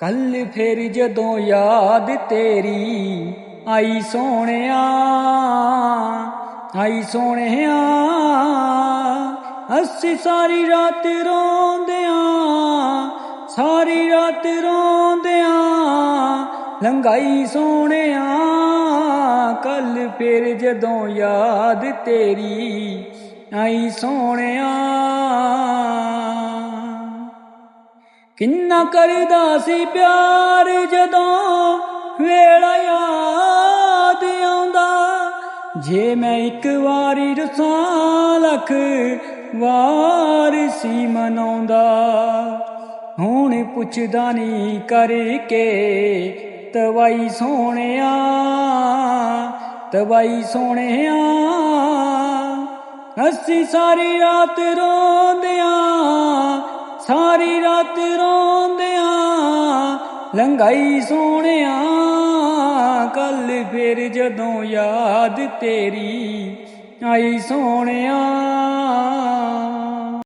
ਕੱਲ ਫੇਰ ਜਦੋਂ ਯਾਦ ਤੇਰੀ, ਆਈ ਸੋਹਣਿਆ ਆਈ ਸੋਹਣਿਆ, ਅਸੀਂ ਸਾਰੀ ਰਾਤ ਰੋਂਦਿਆਂ, ਸਾਰੀ ਰਾਤ ਰੋਂਦਿਆਂ ਲੰਗਾਈ ਸੋਹਣਿਆ, ਕੱਲ ਫੇਰ ਜਦੋਂ ਯਾਦ ਤੇਰੀ, ਆਈ ਸੋਹਣਿਆ। ਕਿੰਨਾ ਕਰਦਾ ਸੀ ਪਿਆਰ ਜਦੋਂ ਵੇਲਾ ਯਾਦ ਆਉਂਦਾ? ਜੇ ਮੈਂ ਇੱਕ ਵਾਰੀ ਰਸਾਂ ਲੱਖ ਵਾਰ ਸੀ ਮਨਾਉਂਦਾ, ਹੁਣ ਪੁੱਛਦਾ ਨਹੀਂ ਕਰਕੇ ਤਵਾਈ ਸੋਹਣਿਆ ਤਵਾਈ ਸੋਹਣਿਆ। ਅਸੀਂ ਸਾਰੀ ਰਾਤ ਰੋ ਸਾਰੀ ਰਾਤ ਰੋਂਦਿਆਂ ਲੰਘਾਈ ਸੋਹਣਿਆ ਕੱਲ ਫੇਰ ਜਦੋਂ ਯਾਦ ਤੇਰੀ ਆਈ ਸੋਹਣਿਆ।